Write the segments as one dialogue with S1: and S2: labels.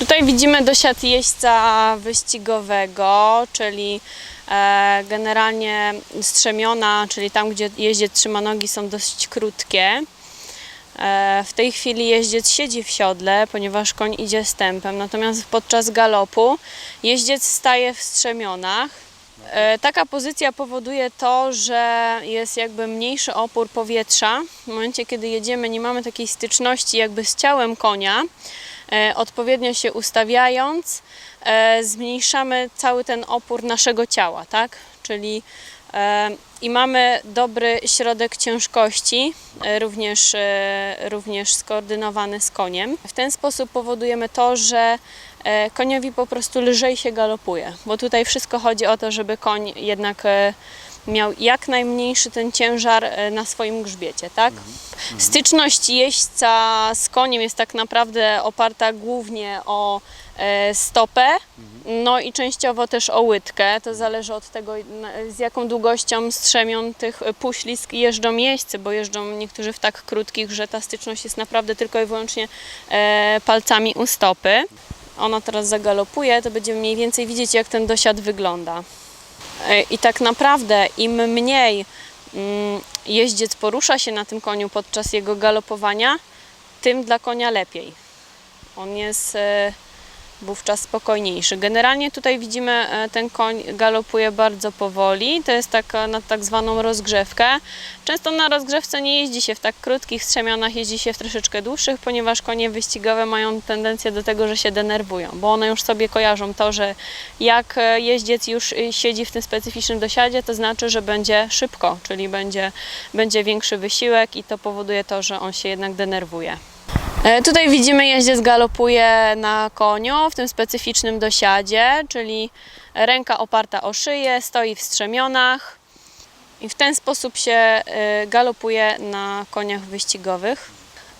S1: Tutaj widzimy dosiad jeźdźca wyścigowego, czyli e, generalnie strzemiona, czyli tam, gdzie jeździec trzyma nogi, są dosyć krótkie. E, w tej chwili jeździec siedzi w siodle, ponieważ koń idzie stępem, natomiast podczas galopu jeździec staje w strzemionach. E, Taka pozycja powoduje to, że jest jakby mniejszy opór powietrza. W momencie, kiedy jedziemy, nie mamy takiej styczności jakby z ciałem konia. E, Odpowiednio się ustawiając, e, zmniejszamy cały ten opór naszego ciała, tak? Czyli e, i mamy dobry środek ciężkości, również, również skoordynowany z koniem. W ten sposób powodujemy to, że koniowi po prostu lżej się galopuje, bo tutaj wszystko chodzi o to, żeby koń jednak miał jak najmniejszy ten ciężar e, na swoim grzbiecie, tak? Styczność jeźdźca z koniem jest tak naprawdę oparta głównie o e, stopę, no i częściowo też o łydkę. To zależy od tego, z jaką długością strzemion tych puślizg jeżdżą jeźdźcy, bo jeżdżą niektórzy w tak krótkich, że ta styczność jest naprawdę tylko i wyłącznie e, palcami u stopy. Ona teraz zagalopuje, to będziemy mniej więcej widzieć, jak ten dosiad wygląda. E, I tak naprawdę im mniej mm, jeździec porusza się na tym koniu podczas jego galopowania, tym dla konia lepiej. On jest e, wówczas spokojniejszy. Generalnie tutaj widzimy, e, ten koń galopuje bardzo powoli. To jest taka na tak zwaną rozgrzewkę. Często na rozgrzewce nie jeździ się w tak krótkich strzemionach, jeździ się w troszeczkę dłuższych, ponieważ konie wyścigowe mają tendencję do tego, że się denerwują, bo one już sobie kojarzą to, że jak e, jeździec już siedzi w tym specyficznym dosiadzie, to znaczy, że będzie szybko, czyli będzie, będzie większy wysiłek i to powoduje to, że on się jednak denerwuje. E, Tutaj widzimy jeździec galopuje na koniu w tym specyficznym dosiadzie, czyli ręka oparta o szyję, stoi w strzemionach i w ten sposób się e, galopuje na koniach wyścigowych.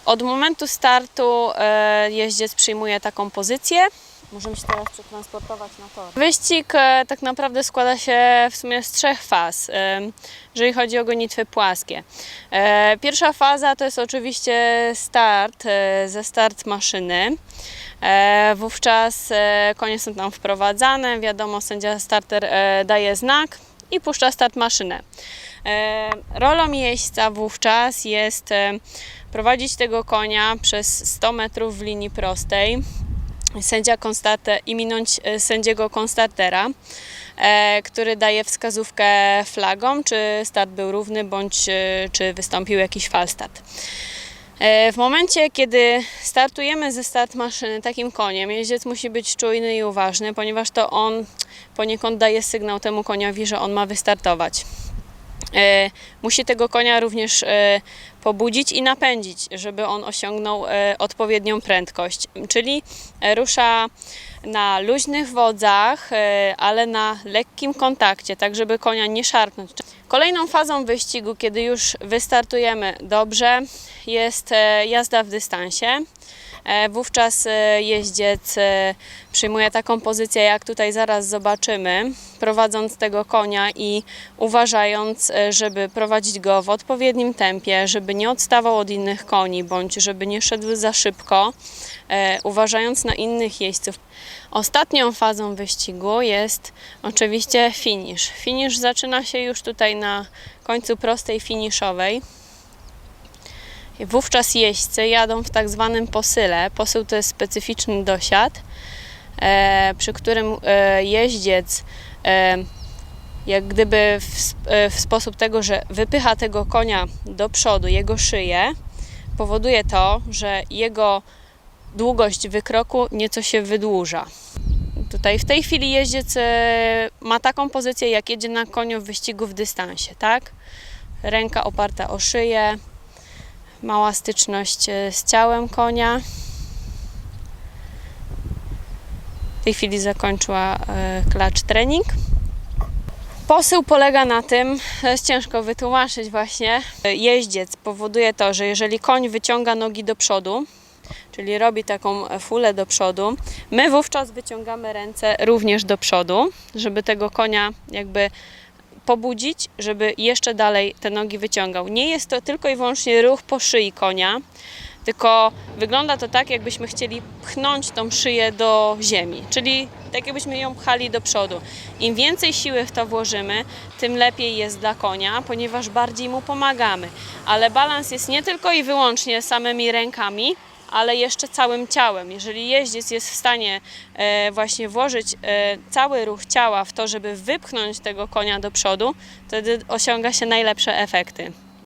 S1: Od momentu startu e, jeździec przyjmuje taką pozycję. Możemy się teraz przetransportować na tor. Wyścig e, tak naprawdę składa się w sumie z trzech faz, e, jeżeli chodzi o gonitwy płaskie. E, Pierwsza faza to jest oczywiście start, e, ze start maszyny. E, Wówczas e, konie są tam wprowadzane, wiadomo, sędzia starter e, daje znak i puszcza start maszynę. E, Rolą jeźdźca wówczas jest e, prowadzić tego konia przez 100 metrów w linii prostej, sędzia konstatę i sędziego konstatera, e, który daje wskazówkę flagą, czy start był równy, bądź e, czy wystąpił jakiś falstart. E, W momencie, kiedy startujemy ze start maszyny takim koniem, jeździec musi być czujny i uważny, ponieważ to on poniekąd daje sygnał temu koniowi, że on ma wystartować. E, Musi tego konia również e, pobudzić i napędzić, żeby on osiągnął e, odpowiednią prędkość. Czyli rusza na luźnych wodzach, ale na lekkim kontakcie, tak żeby konia nie szarpnąć. Kolejną fazą wyścigu, kiedy już wystartujemy dobrze, jest jazda w dystansie. E, Wówczas e, jeździec e, przyjmuje taką pozycję, jak tutaj zaraz zobaczymy, prowadząc tego konia i uważając, żeby prowadzić go w odpowiednim tempie, żeby nie odstawał od innych koni, bądź żeby nie szedł za szybko, uważając na innych jeźdźców. Ostatnią fazą wyścigu jest oczywiście finish. Finish zaczyna się już tutaj na końcu prostej finiszowej. Wówczas jeźdźcy jadą w tak zwanym posyle. Posył to jest specyficzny dosiad, e, przy którym e, jeździec e, jak gdyby w, w sposób tego, że wypycha tego konia do przodu, jego szyję, powoduje to, że jego długość wykroku nieco się wydłuża. Tutaj w tej chwili jeździec ma taką pozycję, jak jedzie na koniu w wyścigu w dystansie, tak? Ręka oparta o szyję, mała styczność e, z ciałem konia. W tej chwili zakończyła e, klacz trening. Posył polega na tym, jest ciężko wytłumaczyć właśnie. Jeździec powoduje to, że jeżeli koń wyciąga nogi do przodu, czyli robi taką fulę do przodu, my wówczas wyciągamy ręce również do przodu, żeby tego konia jakby pobudzić, żeby jeszcze dalej te nogi wyciągał. Nie jest to tylko i wyłącznie ruch po szyi konia, tylko wygląda to tak, jakbyśmy chcieli pchnąć tą szyję do ziemi, czyli tak jakbyśmy ją pchali do przodu. Im więcej siły w to włożymy, tym lepiej jest dla konia, ponieważ bardziej mu pomagamy. Ale balans jest nie tylko i wyłącznie samymi rękami, ale jeszcze całym ciałem. Jeżeli jeździec jest w stanie e, właśnie włożyć e, cały ruch ciała w to, żeby wypchnąć tego konia do przodu, wtedy osiąga się najlepsze efekty.